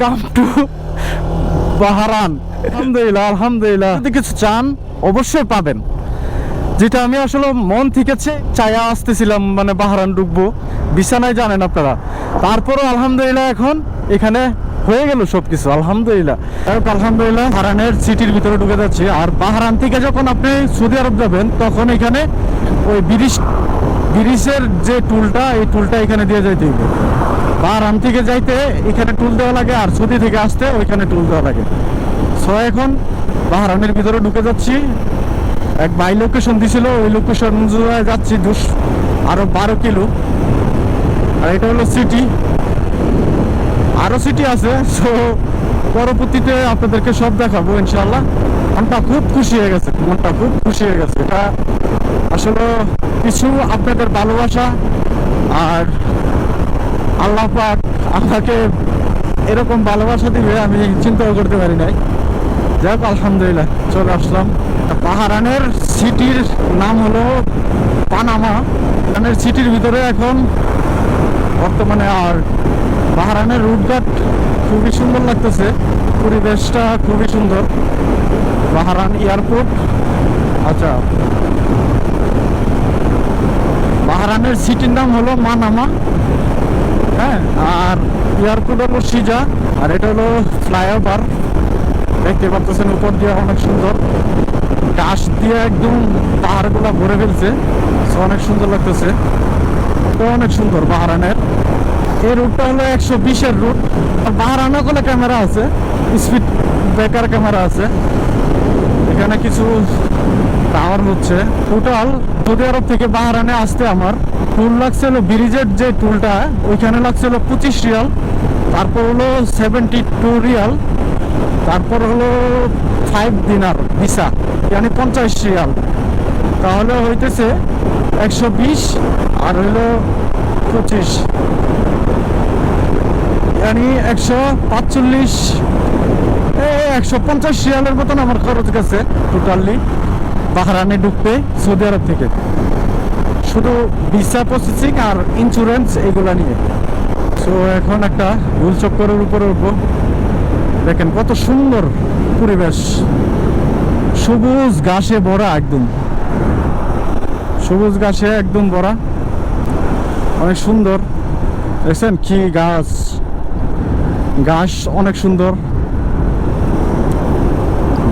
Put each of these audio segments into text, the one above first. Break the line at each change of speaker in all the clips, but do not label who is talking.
Come to বাহারান আলহামদুলিল্লাহ আলহামদুলিল্লাহ যদি কিছু চান, অবশ্যই পাবেন। যেটা আমি আসলে মন থেকে চায়া আসতেছিলাম মানে বাহারান ডুববো বিছানায় জানেন আপনারা। তারপরও আলহামদুলিল্লাহ এখন এখানে হয়ে গেল সবকিছু, আলহামদুলিল্লাহ। আলহামদুলিল্লাহ বাহারানের সিটির ভিতরে ঢুকে যাচ্ছি। আর বাহারান থেকে যখন আপনি সৌদি আরব যাবেন, তখন এখানে ওই ব্রিজ ব্রিজের যে টুলটা এই টুলটা এখানে দিয়ে যাইতে বাহারান থেকে যাইতে এখানে টুল দেওয়া লাগে আর সৌদি থেকে আসতে ওইখানে টুল দেওয়া লাগে। সো এখন বাহারানের ভিতরে ঢুকে যাচ্ছি। এক বাই লোকেশন দিছিল, ওই লোকেশন যাচ্ছি দুশ আরও বারো কিলো। আর এটা হলো সিটি সিটি আছে, সো পরবর্তীতে আপনাদেরকে সব দেখাবো ইনশাল্লাহ মনটা খুব খুশি হয়ে গেছে, মনটা খুব খুশি হয়ে গেছে। এটা আসলে কিছু আপনাদের ভালোবাসা আর আল্লাহ পাক আমাকে এরকম ভালোবাসা দিবে, আমি চিন্তাও করতে পারি নাই। যাই হোক, আলহামদুলিল্লাহ, চলে আসলাম। পাহারানের সিটির নাম হলো পানামা। পাহারানের সিটির ভিতরে এখন বর্তমানে আর পাহারানের রুটঘাট খুবই সুন্দর লাগতেছে। পরিবেশটা খুবই সুন্দর। পাহারান এয়ারপোর্ট। আচ্ছা। পাহারানের সিটির নাম হলো মানামা। হ্যাঁ আর এয়ারপোর্ট হলো সিজা, আর এটা হলো ফ্লাইওভার। দেখতে পাচ্ছেন, উপর দিয়ে অনেক সুন্দর। গাছ দিয়ে একদম পাহাড়গুলা ভরে ফেলছে অনেক সুন্দর লাগতেছে। অনেক সুন্দর বাহারানের এই রুটটা হলো একশো বিশের রুট আর বাহারানো কোনো ক্যামেরা আছে স্পিড ব্রেকার ক্যামেরা আছে। এখানে কিছু টাওয়ার হচ্ছে। টোটাল সৌদি আরব থেকে বাহারানে আসতে আমার টুল লাগছিল ব্রিজের যে টুলটা, ওইখানে লাগছিল পঁচিশ রিয়াল, তারপর হলো সেভেন্টি টু রিয়াল, তারপর হলো ফাইভ দিনার ভিসা মানে পঞ্চাশ রিয়াল। তাহলে হইতেছে একশো বিশ আর হইল পঁচিশ। মানে একশো পাঁচচল্লিশ একশো পঞ্চাশ রিয়ালের মতন আমার খরচ গেছে টোটালি বাহরানে ঢুকতে সৌদি আরব থেকে। শুধু ভিসা প্রসেসিং আর ইন্স্যুরেন্স এগুলা নিয়ে। সো এখন একটা গুল চক্করের উপরে উঠবো। দেখেন কত সুন্দর পরিবেশ। সবুজ ঘাসে ভরা একদম। সবুজ ঘাসে একদম ভরা। অনেক সুন্দর। দেখছেন কি গাছ? ঘাস অনেক সুন্দর।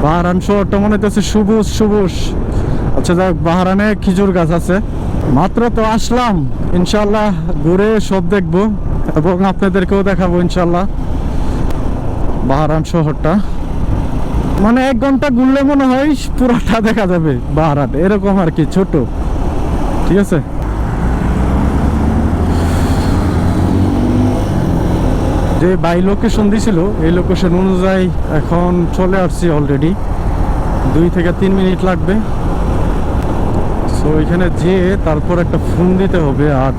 বাহারান শহরটা মনে হচ্ছে সবুজ সবুজ। আচ্ছা যাক বাহারানে খেজুর গাছ আছে। মাত্র তো আসলাম। ইনশাল্লাহ ঘুরে সব দেখব এবং আপনাদেরকেও দেখাবো ইনশাল্লাহ বাহারান শহরটা। মানে এক ঘণ্টা ঘুরলে মনে হয় পুরাটা দেখা যাবে বাহারান এরকম আর কি, ছোট। ঠিক আছে? যে বাই লোকেশন দিছিল, এই লোকেশন অনুযায়ী এখন চলে আসছি অলরেডি দুই থেকে তিন মিনিট লাগবে। সো এখানে যেয়ে তারপর একটা ফোন দিতে হবে আর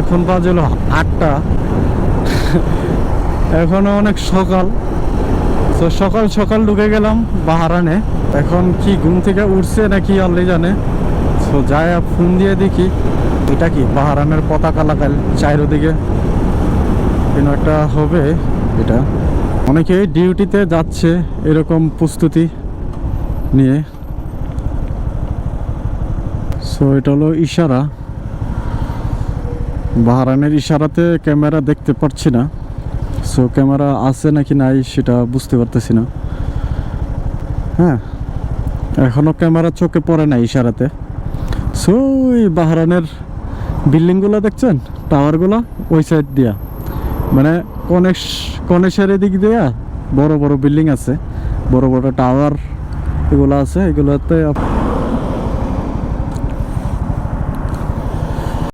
এখন বাজে হলো আটটা। এখনও অনেক সকাল। তো সকাল সকাল ঢুকে গেলাম বাহারানে। এখন কি ঘুম থেকে উঠছে নাকি আল্লাহ জানে। তো যায় ফোন দিয়ে দেখি। এটা কি বাহারানের পতাকা লাগাল চারিদিকে। কেন একটা হবে এটা। অনেকে ডিউটিতে যাচ্ছে এরকম প্রস্তুতি নিয়ে। সো এটা হলো ইশারা। বাহারানের ইশারাতে ক্যামেরা দেখতে পাচ্ছি না। সো ক্যামেরা আছে নাকি নাই সেটা বুঝতে পারতেছি না। হ্যাঁ এখনও ক্যামেরা চোখে পড়ে না ইশারাতে। সো এই বাহারানের বিল্ডিংগুলো দেখছেন? টাওয়ারগুলো ওই সাইড দিয়া। মানে কনেশ, কনেশের দিক দিয়া বড় বড় বিল্ডিং আছে। বড় বড় টাওয়ার এগুলো আছে। এগুলোতে